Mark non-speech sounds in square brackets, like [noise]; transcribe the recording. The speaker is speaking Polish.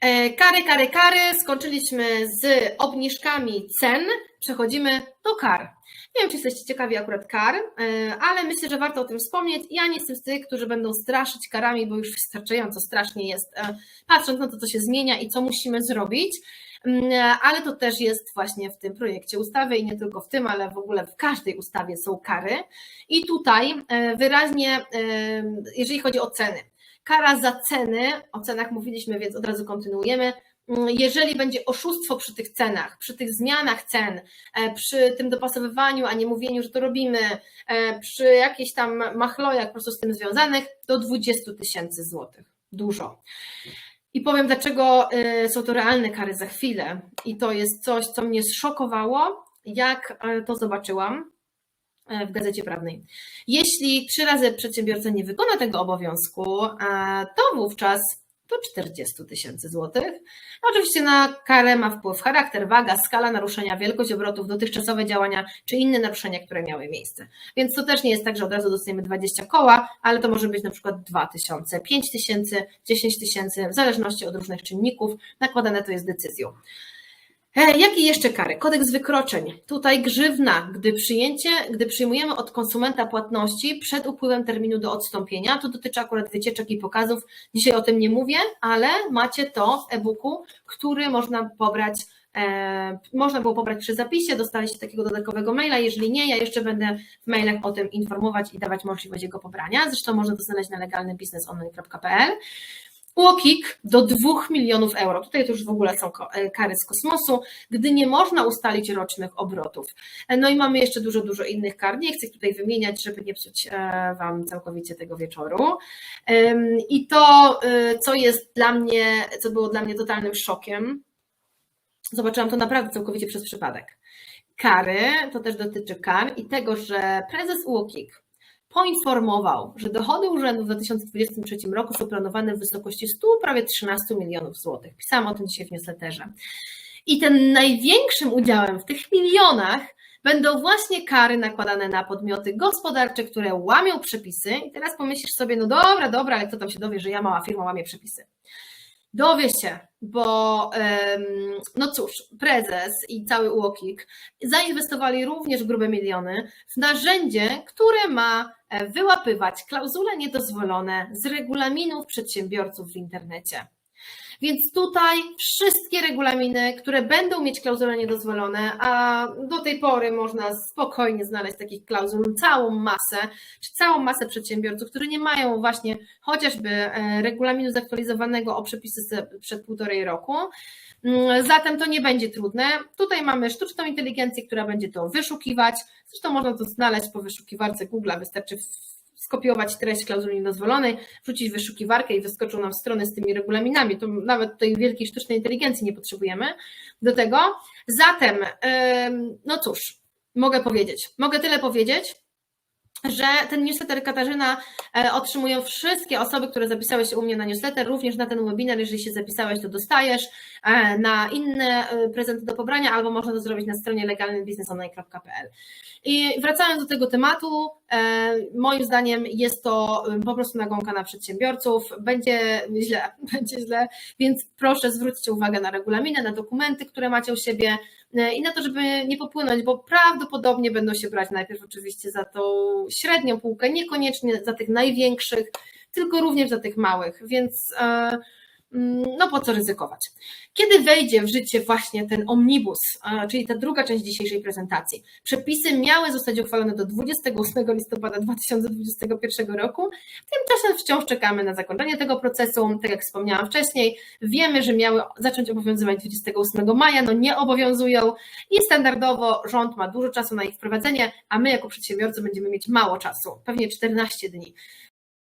E, Kary, kary, kary. Skończyliśmy z obniżkami cen. Przechodzimy do kar. Nie wiem, czy jesteście ciekawi akurat kar, e, ale myślę, że warto o tym wspomnieć. Ja nie jestem z tych, którzy będą straszyć karami, bo już wystarczająco strasznie jest, e, patrząc na to, co się zmienia i co musimy zrobić. Mm, Ale to też jest właśnie w tym projekcie ustawy i nie tylko w tym, ale w ogóle w każdej ustawie są kary. I tutaj wyraźnie, jeżeli chodzi o ceny, kara za ceny, o cenach mówiliśmy, więc od razu kontynuujemy. Mm, Jeżeli będzie oszustwo przy tych cenach, przy tych zmianach cen, e, przy tym dopasowywaniu, a nie mówieniu, że to robimy, e, przy jakichś tam machlojach po prostu z tym związanych, do 20 tysięcy złotych. Dużo. I powiem, dlaczego e, są to realne kary za chwilę. I to jest coś, co mnie zszokowało, jak e, to zobaczyłam w gazecie prawnej. Jeśli trzy razy przedsiębiorca nie wykona tego obowiązku, e, to wówczas do 40 tysięcy złotych. No Oczywiście na karę ma wpływ charakter, waga, skala naruszenia, wielkość obrotów, dotychczasowe działania czy inne naruszenia, które miały miejsce. Więc to też nie jest tak, że od razu dostajemy 20 koła, ale to może być na przykład 2 tysiące, 5 tysięcy, 10 tysięcy, w zależności od różnych czynników. Nakładane to jest decyzją. Jakie jeszcze kary? Kodeks wykroczeń. Tutaj grzywna, gdy przyjęcie, gdy przyjmujemy od konsumenta płatności przed upływem terminu do odstąpienia. To dotyczy akurat wycieczek i pokazów. Dzisiaj o tym nie mówię, ale macie to w e-booku, który można pobrać. E, można było pobrać przy zapisie, dostaliście takiego dodatkowego maila. Jeżeli nie, ja jeszcze będę w mailach o tym informować i dawać możliwość jego pobrania. Zresztą można to znaleźć na legalnybiznesonline.pl. UOKiK do 2 milionów euro. Tutaj to już w ogóle są e, kary z kosmosu, gdy nie można ustalić rocznych obrotów. E, No i mamy jeszcze dużo, dużo innych kar. Nie chcę ich tutaj wymieniać, żeby nie psuć e, Wam całkowicie tego wieczoru. I to, co jest dla mnie, co było dla mnie totalnym szokiem, zobaczyłam to naprawdę całkowicie przez przypadek. Kary, to też dotyczy kar i tego, że prezes UOKiK poinformował, że dochody urzędu w 2023 roku są planowane w wysokości 100, prawie 13 milionów złotych. Pisałam o tym dzisiaj w newsletterze. I tym największym udziałem w tych milionach będą właśnie kary nakładane na podmioty gospodarcze, które łamią przepisy. I teraz pomyślisz sobie, no dobra, dobra, ale kto tam się dowie, że ja mała firma łamie przepisy. Dowie się, bo no cóż, prezes i cały UOKiK zainwestowali również grube miliony w narzędzie, które ma e, wyłapywać klauzule niedozwolone z regulaminów przedsiębiorców w internecie. Więc tutaj wszystkie regulaminy, które będą mieć klauzule niedozwolone, a do tej pory można spokojnie znaleźć takich klauzul całą masę, czy całą masę przedsiębiorców, którzy nie mają właśnie chociażby e, regulaminu zaktualizowanego o przepisy sprzed półtorej roku. Mm, Zatem to nie będzie trudne. Tutaj mamy sztuczną inteligencję, która będzie to wyszukiwać. Zresztą można to znaleźć po wyszukiwarce Google, wystarczy skopiować treść klauzuli niedozwolonej, wrzucić w wyszukiwarkę i wyskoczą nam strony z tymi regulaminami. To nawet tej wielkiej sztucznej inteligencji nie potrzebujemy do tego. Zatem, no cóż, mogę powiedzieć. Mogę tyle powiedzieć, że ten newsletter Katarzyna e, otrzymują wszystkie osoby, które zapisały się u mnie na newsletter, również na ten webinar, jeżeli się zapisałeś, to dostajesz e, na inne prezenty do pobrania, albo można to zrobić na stronie legalnybiznesonline.pl. I wracając do tego tematu, e, moim zdaniem jest to po prostu nagonka na przedsiębiorców. Będzie źle, [laughs] będzie źle, więc proszę zwróćcie uwagę na regulaminy, na dokumenty, które macie u siebie i na to, żeby nie popłynąć, bo prawdopodobnie będą się brać najpierw oczywiście za tą średnią półkę, niekoniecznie za tych największych, tylko również za tych małych, więc e, no po co ryzykować. Kiedy wejdzie w życie właśnie ten omnibus, czyli ta druga część dzisiejszej prezentacji, przepisy miały zostać uchwalone do 28 listopada 2021 roku, tymczasem wciąż czekamy na zakończenie tego procesu, tak jak wspomniałam wcześniej, wiemy, że miały zacząć obowiązywać 28 maja, no nie obowiązują i standardowo rząd ma dużo czasu na ich wprowadzenie, a my jako przedsiębiorcy będziemy mieć mało czasu, pewnie 14 dni.